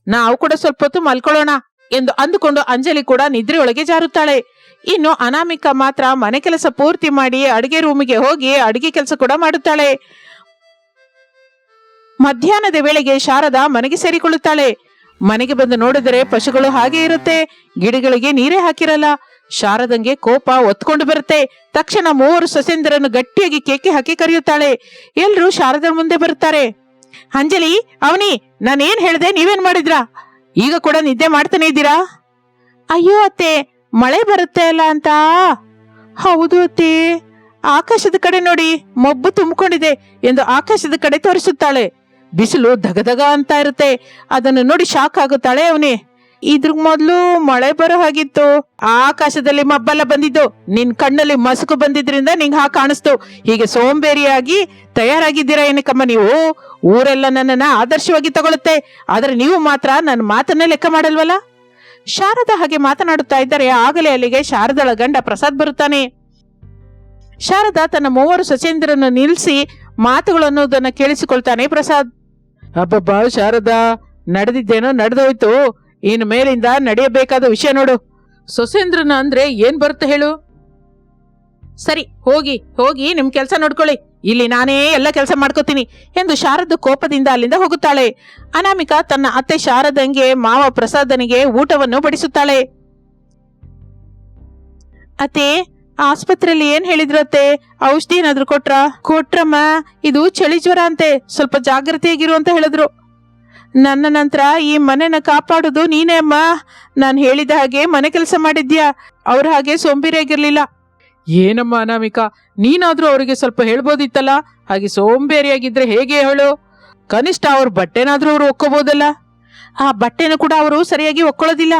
ನಾವು ಕೂಡ ಸ್ವಲ್ಪ ಹೊತ್ತು ಮಲ್ಕೊಳ್ಳೋಣ ಎಂದು ಅಂದುಕೊಂಡು ಅಂಜಲಿ ಕೂಡ ನಿದ್ರೆಯೊಳಗೆ ಜಾರುತ್ತಾಳೆ. ಇನ್ನು ಅನಾಮಿಕಾ ಮಾತ್ರ ಮನೆ ಕೆಲಸ ಪೂರ್ತಿ ಮಾಡಿ ಅಡಿಗೆ ರೂಮಿಗೆ ಹೋಗಿ ಅಡಿಗೆ ಕೆಲಸ ಕೂಡ ಮಾಡುತ್ತಾಳೆ. ಮಧ್ಯಾಹ್ನದ ವೇಳೆಗೆ ಶಾರದಾ ಮನೆಗೆ ಸೇರಿಕೊಳ್ಳುತ್ತಾಳೆ. ಮನೆಗೆ ಬಂದು ನೋಡಿದರೆ ಪಶುಗಳು ಹಾಗೆ ಇರುತ್ತೆ. ಗಿಡಗಳಿಗೆ ನೀರೇ ಹಾಕಿರಲ್ಲ. ಶಾರದಂಗೆ ಕೋಪ ಒತ್ಕೊಂಡು ಬರುತ್ತೆ. ತಕ್ಷಣ ಮೂವರು ಸೊಸೆಂದರನ್ನು ಗಟ್ಟಿಯಾಗಿ ಕೇಕೆ ಹಾಕಿ ಕರೆಯುತ್ತಾಳೆ. ಎಲ್ಲರೂ ಶಾರದರ ಮುಂದೆ ಬರುತ್ತಾರೆ. ಅಂಜಲಿ, ಅವನಿ, ನಾನೇನ್ ಹೇಳಿದೆ, ನೀವೇನ್ ಮಾಡಿದ್ರಾ? ಈಗ ಕೂಡ ನಿದ್ದೆ ಮಾಡ್ತಾನೆ ಇದ್ದೀರಾ? ಅಯ್ಯೋ ಅತ್ತೆ, ಮಳೆ ಬರುತ್ತೆ ಅಲ್ಲ ಅಂತ. ಹೌದು ಅತ್ತೆ. ಆಕಾಶದ ಕಡೆ ನೋಡಿ, ಮೊಬ್ಬು ತುಂಬಿಕೊಂಡಿದೆ ಎಂದು ಆಕಾಶದ ಕಡೆ ತೋರಿಸುತ್ತಾಳೆ. ಬಿಸಿಲು ಧಗಧಗ ಅಂತ ಇರುತ್ತೆ. ಅದನ್ನು ನೋಡಿ ಶಾಕ್ ಆಗುತ್ತಾಳೆ ಅವನೇ. ಇದ್ರ ಮೊದಲು ಮಳೆ ಬರೋ ಹಾಗಿತ್ತು. ಆಕಾಶದಲ್ಲಿ ಮಬ್ಬೆಲ್ಲ ಬಂದಿದ್ದು. ನಿನ್ ಕಣ್ಣಲ್ಲಿ ಮಸುಕು ಬಂದಿದ್ರಿಂದ ನಿಂಗ್ ಹಾ ಕಾಣಿಸ್ತು. ಹೀಗೆ ಸೋಂಬೇರಿಯಾಗಿ ತಯಾರಾಗಿದ್ದೀರಾ ಏನಕ್ಕಮ್ಮ ನೀವು? ಊರೆಲ್ಲ ನನ್ನನ್ನ ಆದರ್ಶವಾಗಿ ತಗೊಳುತ್ತೆ. ಆದ್ರೆ ನೀವು ಮಾತ್ರ ನನ್ನ ಮಾತನ್ನೇ ಲೆಕ್ಕ ಮಾಡಲ್ವಲ್ಲ? ಶಾರದಾ ಹಾಗೆ ಮಾತನಾಡುತ್ತಾ ಇದ್ದರೆ ಆಗಲೇ ಅಲ್ಲಿಗೆ ಶಾರದಳ ಗಂಡ ಪ್ರಸಾದ್ ಬರುತ್ತಾನೆ. ಶಾರದಾ ತನ್ನ ಮೂವರು ಸಚೇಂದ್ರನ್ನು ನಿಲ್ಲಿಸಿ ಮಾತುಗಳನ್ನೋದನ್ನ ಕೇಳಿಸಿಕೊಳ್ತಾನೆ ಪ್ರಸಾದ್. ಅಬ್ಬಬ್ಬಾ, ಶಾರದಾ, ನಡೆದಿದ್ದೇನೋ, ನಡೆದೋಯ್ತು. ಇನ್ ಮೇಲಿಂದ ನಡೆಯಬೇಕಾದ ವಿಷಯ ನೋಡು. ಸೊಸೇಂದ್ರನ ಅಂದ್ರೆ ಏನ್ ಬರುತ್ತೆ ಹೇಳು? ಸರಿ, ಹೋಗಿ ಹೋಗಿ, ನಿಮ್ ಕೆಲಸ ನೋಡ್ಕೊಳ್ಳಿ. ಇಲ್ಲಿ ನಾನೇ ಎಲ್ಲ ಕೆಲಸ ಮಾಡ್ಕೋತೀನಿ ಎಂದು ಶಾರದ ಕೋಪದಿಂದ ಅಲ್ಲಿಂದ ಹೋಗುತ್ತಾಳೆ. ಅನಾಮಿಕಾ ತನ್ನ ಅತ್ತೆ ಶಾರದಂಗೆ, ಮಾವ ಪ್ರಸಾದನಿಗೆ ಊಟವನ್ನು ಬಡಿಸುತ್ತಾಳೆ. ಅತ್ತೆ ಆಸ್ಪತ್ರೆಯಲ್ಲಿ ಏನ್ ಹೇಳಿದ್ರತ್ತೆ? ಔಷಧಿ ಏನಾದ್ರು ಕೊಟ್ರ? ಕೊಟ್ರಮ್ಮ, ಇದು ಚಳಿ ಜ್ವರ ಅಂತೆ. ಸ್ವಲ್ಪ ಜಾಗ್ರತೆಯಾಗಿರು ಅಂತ ಹೇಳಿದ್ರು. ನನ್ನ ನಂತರ ಈ ಮನೆನ ಕಾಪಾಡೋದು ನೀನೇ ಅಮ್ಮ. ನಾನು ಹೇಳಿದ ಹಾಗೆ ಮನೆ ಕೆಲಸ ಮಾಡಿದ್ಯಾ? ಅವ್ರ ಹಾಗೆ ಸೋಂಬೇರಿಯಾಗಿರ್ಲಿಲ್ಲ ಏನಮ್ಮ ಅನಾಮಿಕಾ? ನೀನಾದ್ರೂ ಅವರಿಗೆ ಸ್ವಲ್ಪ ಹೇಳ್ಬೋದಿತ್ತಲ್ಲ? ಹಾಗೆ ಸೋಂಬೇರಿಯಾಗಿದ್ರೆ ಹೇಗೆ ಹೇಳು ಕನಿಷ್ಠ ಅವ್ರ ಬಟ್ಟೆನಾದ್ರೂ ಅವ್ರು ಒಕ್ಕೋಬೋದಲ್ಲ? ಆ ಬಟ್ಟೆನೂ ಕೂಡ ಅವರು ಸರಿಯಾಗಿ ಒಕ್ಕೊಳ್ಳೋದಿಲ್ಲ.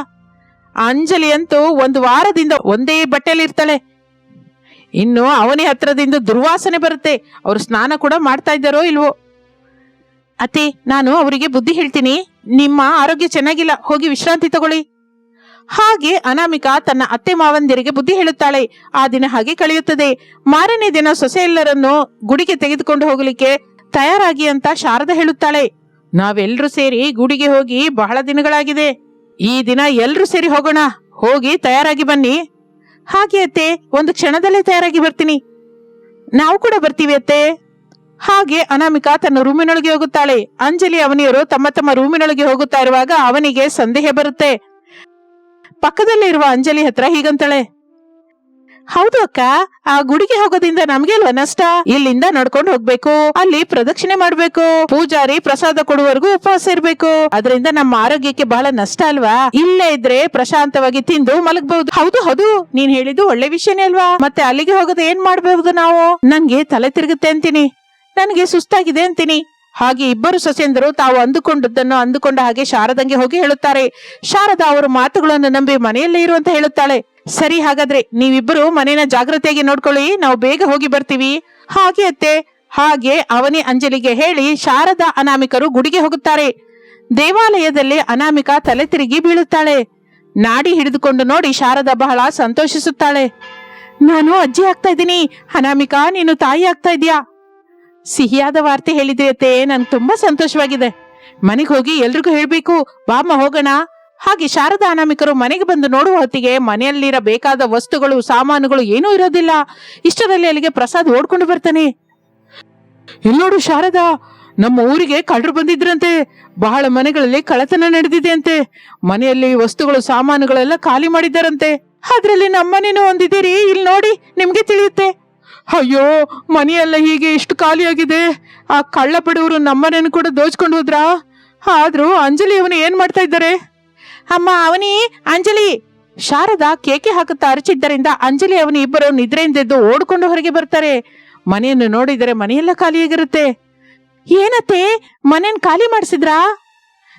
ಅಂಜಲಿ ಅಂತೂ ಒಂದು ವಾರದಿಂದ ಒಂದೇ ಬಟ್ಟೆಯಲ್ಲಿ ಇರ್ತಾಳೆ ಇನ್ನು ಅವನೇ ಹತ್ರದಿಂದ ದುರ್ವಾಸನೆ ಬರುತ್ತೆ. ಅವರು ಸ್ನಾನ ಕೂಡ ಮಾಡ್ತಾ ಇದ್ದಾರೋ ಇಲ್ವೋ? ಅತ್ತೆ, ನಾನು ಅವರಿಗೆ ಬುದ್ಧಿ ಹೇಳ್ತೀನಿ. ನಿಮ್ಮ ಆರೋಗ್ಯ ಚೆನ್ನಾಗಿಲ್ಲ. ಹೋಗಿ ವಿಶ್ರಾಂತಿ ತಗೊಳ್ಳಿ. ಹಾಗೆ ಅನಾಮಿಕಾ ತನ್ನ ಅತ್ತೆ ಮಾವಂದಿರಿಗೆ ಬುದ್ಧಿ ಹೇಳುತ್ತಾಳೆ. ಆ ದಿನ ಹಾಗೆ ಕಳೆಯುತ್ತದೆ. ಮಾರನೇ ದಿನ ಸೊಸೆ ಎಲ್ಲರನ್ನು ಗುಡಿಗೆ ತೆಗೆದುಕೊಂಡು ಹೋಗಲಿಕ್ಕೆ ತಯಾರಾಗಿ ಅಂತ ಶಾರದ ಹೇಳುತ್ತಾಳೆ. ನಾವೆಲ್ಲರೂ ಸೇರಿ ಗುಡಿಗೆ ಹೋಗಿ ಬಹಳ ದಿನಗಳಾಗಿದೆ. ಈ ದಿನ ಎಲ್ಲರೂ ಸೇರಿ ಹೋಗೋಣ. ಹೋಗಿ ತಯಾರಾಗಿ ಬನ್ನಿ. ಹಾಗೆ ಅತ್ತೆ, ಒಂದು ಕ್ಷಣದಲ್ಲೇ ತಯಾರಾಗಿ ಬರ್ತೀನಿ. ನಾವು ಕೂಡ ಬರ್ತೀವಿ ಅತ್ತೆ. ಹಾಗೆ ಅನಾಮಿಕಾ ತನ್ನ ರೂಮಿನೊಳಗೆ ಹೋಗುತ್ತಾಳೆ. ಅಂಜಲಿ ಅವನಿಯರು ತಮ್ಮ ತಮ್ಮ ರೂಮಿನೊಳಗೆ ಹೋಗುತ್ತಾ ಇರುವಾಗ ಅವನಿಗೆ ಸಂದೇಹ ಬರುತ್ತೆ. ಪಕ್ಕದಲ್ಲಿರುವ ಅಂಜಲಿ ಹತ್ರ ಹೀಗಂತಾಳೆ. ಹೌದು ಅಕ್ಕ, ಆ ಗುಡಿಗೆ ಹೋಗೋದ್ರಿಂದ ನಮ್ಗೆ ಅಲ್ವಾ ನಷ್ಟ? ಇಲ್ಲಿಂದ ನಡ್ಕೊಂಡು ಹೋಗ್ಬೇಕು, ಅಲ್ಲಿ ಪ್ರದಕ್ಷಿಣೆ ಮಾಡ್ಬೇಕು, ಪೂಜಾರಿ ಪ್ರಸಾದ ಕೊಡುವವರೆಗೂ ಉಪವಾಸ ಇರ್ಬೇಕು. ಅದರಿಂದ ನಮ್ಮ ಆರೋಗ್ಯಕ್ಕೆ ಬಹಳ ನಷ್ಟ ಅಲ್ವಾ? ಇಲ್ಲೇ ಇದ್ರೆ ಪ್ರಶಾಂತವಾಗಿ ತಿಂದು ಮಲಗಬಹುದು. ಹೌದು ಹೌದು, ನೀನ್ ಹೇಳಿದ್ದು ಒಳ್ಳೆ ವಿಷಯನೇ ಅಲ್ವಾ? ಮತ್ತೆ ಅಲ್ಲಿಗೆ ಹೋಗೋದು ಏನ್ ಮಾಡ್ಬಹುದು ನಾವು? ನಂಗೆ ತಲೆ ತಿರುಗುತ್ತೆ ಅಂತೀನಿ. ನನಗೆ ಸುಸ್ತಾಗಿದೆ ಅಂತೀನಿ. ಹಾಗೆ ಇಬ್ಬರು ಸೊಸೆಂದರು ತಾವು ಅಂದುಕೊಂಡದ್ದನ್ನು ಅಂದುಕೊಂಡ ಹಾಗೆ ಶಾರದಂಗೆ ಹೋಗಿ ಹೇಳುತ್ತಾರೆ. ಶಾರದಾ ಅವರ ಮಾತುಗಳನ್ನು ನಂಬಿ ಮನೆಯಲ್ಲೇ ಇರು ಅಂತ ಹೇಳುತ್ತಾಳೆ. ಸರಿ ಹಾಗಾದ್ರೆ ನೀವಿಬ್ಬರು ಮನೇನ ಜಾಗ್ರತೆಯಾಗಿ ನೋಡ್ಕೊಳ್ಳಿ, ನಾವು ಬೇಗ ಹೋಗಿ ಬರ್ತೀವಿ. ಹಾಗೆ ಅತ್ತೆ. ಹಾಗೆ ಅವನೇ ಅಂಜಲಿಗೆ ಹೇಳಿ ಶಾರದಾ ಅನಾಮಿಕರು ಗುಡಿಗೆ ಹೋಗುತ್ತಾರೆ. ದೇವಾಲಯದಲ್ಲಿ ಅನಾಮಿಕಾ ತಲೆ ತಿರುಗಿ ಬೀಳುತ್ತಾಳೆ. ನಾಡಿ ಹಿಡಿದುಕೊಂಡು ನೋಡಿ ಶಾರದಾ ಬಹಳ ಸಂತೋಷಿಸುತ್ತಾಳೆ. ನಾನು ಅಜ್ಜಿ ಆಗ್ತಾ ಇದ್ದೀನಿ. ಅನಾಮಿಕಾ, ನೀನು ತಾಯಿ ಆಗ್ತಾ ಇದೀಯಾ ಸಿಹಿಯಾದ ವಾರ್ತೆ ಹೇಳಿದ್ರಿ ಅತ್ತೆ. ನನ್ ತುಂಬಾ ಸಂತೋಷವಾಗಿದೆ. ಮನೆಗೆ ಹೋಗಿ ಎಲ್ರಿಗೂ ಹೇಳ್ಬೇಕು, ಬಾಮ್ಮ, ಹೋಗೋಣ. ಹಾಗೆ ಶಾರದಾ ಅನಾಮಿಕರು ಮನೆಗೆ ಬಂದು ನೋಡುವ ಹೊತ್ತಿಗೆ ಮನೆಯಲ್ಲಿರಬೇಕಾದ ವಸ್ತುಗಳು, ಸಾಮಾನುಗಳು ಏನೂ ಇರೋದಿಲ್ಲ. ಇಷ್ಟರಲ್ಲಿ ಅಲ್ಲಿಗೆ ಪ್ರಸಾದ್ ಓಡ್ಕೊಂಡು ಬರ್ತಾನೆ. ಇಲ್ಲಿ ನೋಡು ಶಾರದಾ, ನಮ್ಮ ಊರಿಗೆ ಕಳ್ಳರು ಬಂದಿದ್ರಂತೆ. ಬಹಳ ಮನೆಗಳಲ್ಲಿ ಕಳತನ ನಡೆದಿದೆ ಅಂತೆ. ಮನೆಯಲ್ಲಿ ವಸ್ತುಗಳು, ಸಾಮಾನುಗಳೆಲ್ಲ ಖಾಲಿ ಮಾಡಿದ್ದಾರಂತೆ. ಅದ್ರಲ್ಲಿ ನಮ್ಮನೇನು ಒಂದಿದ್ದೀರಿ ಇಲ್ಲಿ ನೋಡಿ, ನಿಮ್ಗೆ ತಿಳಿಯುತ್ತೆ. ಅಯ್ಯೋ, ಮನೆಯೆಲ್ಲ ಹೀಗೆ ಇಷ್ಟು ಖಾಲಿಯಾಗಿದೆ. ಆ ಕಳ್ಳ ಬಡವರು ನಮ್ಮನೇನು ಕೂಡ ದೋಚ್ಕೊಂಡು ಹೋದ್ರಾ? ಆದ್ರೂ ಅಂಜಲಿ ಅವನು ಏನು ಮಾಡ್ತಾ ಇದ್ದಾರೆ? ಅಮ್ಮ, ಅವನಿ, ಅಂಜಲಿ! ಶಾರದಾ ಕೇಕೆ ಹಾಕುತ್ತಾ ಅರಚಿದ್ದರಿಂದ ಅಂಜಲಿ ಅವನಿ ಇಬ್ಬರು ನಿದ್ರೆಯಿಂದೆದ್ದು ಓಡ್ಕೊಂಡು ಹೊರಗೆ ಬರ್ತಾರೆ. ಮನೆಯನ್ನು ನೋಡಿದರೆ ಮನೆಯೆಲ್ಲ ಖಾಲಿಯಾಗಿರುತ್ತೆ. ಏನತ್ತೆ? ಮನೇನ್ ಖಾಲಿ ಮಾಡಿಸಿದ್ರಾ?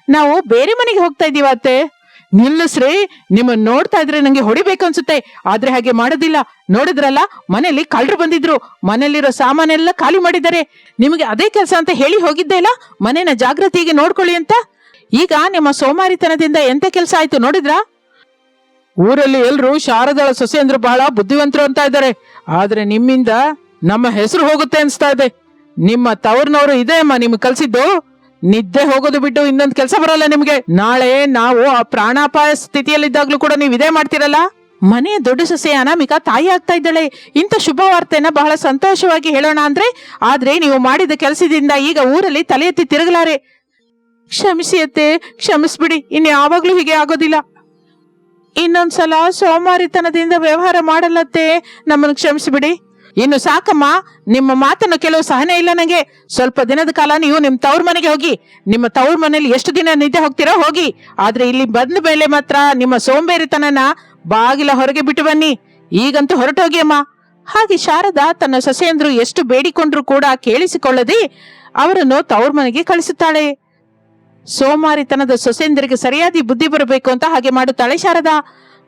ನಾವು ಬೇರೆ ಮನೆಗೆ ಹೋಗ್ತಾ ಇದೀವ ಅತ್ತೆ. ನಿಲ್ಲಿಸ್ರಿ. ನಿಮ್ಮನ್ನ ನೋಡ್ತಾ ಇದ್ರೆ ನಂಗೆ ಹೊಡಿಬೇಕು ಅನ್ಸುತ್ತೆ. ಆದ್ರೆ ಹಾಗೆ ಮಾಡೋದಿಲ್ಲ. ನೋಡಿದ್ರಲ್ಲ, ಮನೆಯಲ್ಲಿ ಕಳ್ಳರು ಬಂದಿದ್ರು. ಮನೆಯಲ್ಲಿರೋ ಸಾಮಾನೆಲ್ಲ ಖಾಲಿ ಮಾಡಿದ್ದಾರೆ. ನಿಮಗೆ ಅದೇ ಕೆಲಸ ಅಂತ ಹೇಳಿ ಹೋಗಿದ್ದೆ ಇಲ್ಲ ಮನೇನ ಜಾಗೃತಿಗೆ ನೋಡ್ಕೊಳ್ಳಿ ಅಂತ? ಈಗ ನಿಮ್ಮ ಸೋಮಾರಿತನದಿಂದ ಎಂತ ಕೆಲಸ ಆಯ್ತು ನೋಡಿದ್ರಾ? ಊರಲ್ಲಿ ಎಲ್ರು ಶಾರದಳ ಸೊಸೆ ಅಂದ್ರೆ ಬಹಳ ಬುದ್ಧಿವಂತರು ಅಂತ ಇದ್ದಾರೆ. ಆದ್ರೆ ನಿಮ್ಮಿಂದ ನಮ್ಮ ಹೆಸರು ಹೋಗುತ್ತೆ ಅನ್ಸ್ತಾ ಇದೆ. ನಿಮ್ಮ ತವರ್ನವರು ಇದೆ ಅಮ್ಮ ನಿಮ್ಗೆ ಕಲ್ಸಿದ್ದು. ನಿದ್ದೆ ಹೋಗೋದು ಬಿಟ್ಟು ಇನ್ನೊಂದು ಕೆಲಸ ಬರಲ್ಲ ನಿಮ್ಗೆ. ನಾಳೆ ನಾವು ಆ ಪ್ರಾಣಾಪಾಯ ಸ್ಥಿತಿಯಲ್ಲಿದ್ದಾಗ್ಲೂ ಕೂಡ ನೀವು ಇದೇ ಮಾಡ್ತಿರಲ್ಲ? ಮನೆಯ ದೊಡ್ಡ ಸೊಸೆ ಅನಾಮಿಕಾ ತಾಯಿ ಆಗ್ತಾ ಇದ್ದಾಳೆ. ಇಂಥ ಶುಭ ವಾರ್ತೆನ ಬಹಳ ಸಂತೋಷವಾಗಿ ಹೇಳೋಣ ಅಂದ್ರೆ, ಆದ್ರೆ ನೀವು ಮಾಡಿದ ಕೆಲಸದಿಂದ ಈಗ ಊರಲ್ಲಿ ತಲೆ ಎತ್ತಿ ತಿರುಗಲಾರೆ. ಕ್ಷಮಿಸಿ ಅತ್ತೆ, ಕ್ಷಮಿಸ್ಬಿಡಿ. ಇನ್ನು ಯಾವಾಗ್ಲೂ ಹೀಗೆ ಆಗೋದಿಲ್ಲ. ಇನ್ನೊಂದ್ಸಲ ಸೋಮಾರಿತನದಿಂದ ವ್ಯವಹಾರ ಮಾಡಲತ್ತೆ ನಮ್ಮನ್ನು ಕ್ಷಮಿಸಿಬಿಡಿ. ಇನ್ನು ಸಾಕಮ್ಮ, ನಿಮ್ಮ ಮಾತನ್ನು ಕೆಲವು ಸಹನೆ ಇಲ್ಲ ನನಗೆ ಸ್ವಲ್ಪ ದಿನದ ಕಾಲ ನೀವು ನಿಮ್ ತವ್ರ ಮನೆಗೆ ಹೋಗಿ, ನಿಮ್ಮ ತವ್ರ ಮನೇಲಿ ಎಷ್ಟು ದಿನ ನಿದ್ದೆ ಹೋಗ್ತೀರೋ ಹೋಗಿ. ಆದ್ರೆ ಇಲ್ಲಿ ಬಂದ ಮೇಲೆ ಮಾತ್ರ ನಿಮ್ಮ ಸೋಂಬೇರಿತನನ ಬಾಗಿಲ ಹೊರಗೆ ಬಿಟ್ಟು ಬನ್ನಿ. ಈಗಂತೂ ಹೊರಟೋಗಿ ಅಮ್ಮ. ಹಾಗೆ ಶಾರದಾ ತನ್ನ ಸೊಸೆಯಂದ್ರು ಎಷ್ಟು ಬೇಡಿಕೊಂಡ್ರು ಕೂಡ ಕೇಳಿಸಿಕೊಳ್ಳದೆ ಅವರನ್ನು ತವ್ರ ಮನೆಗೆ ಕಳಿಸುತ್ತಾಳೆ. ಸೋಮಾರಿತನದ ಸೊಸೆಂದರಿಗೆ ಸರಿಯಾದ ಬುದ್ಧಿ ಬರಬೇಕು ಅಂತ ಹಾಗೆ ಮಾಡುತ್ತಾಳೆ ಶಾರದಾ.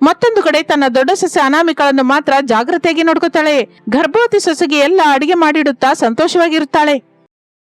ಮತ್ತೊಂದು ಕಡೆ ತನ್ನ ದೊಡ್ಡ ಸೊಸೆ ಅನಾಮಿಕಳನ್ನು ಮಾತ್ರ ಜಾಗ್ರತೆಯಾಗಿ ನೋಡ್ಕೋತಾಳೆ. ಗರ್ಭವತಿ ಸೊಸೆಗೆ ಎಲ್ಲ ಅಡಿಗೆ ಮಾಡಿಡುತ್ತಾ ಸಂತೋಷವಾಗಿರುತ್ತಾಳೆ.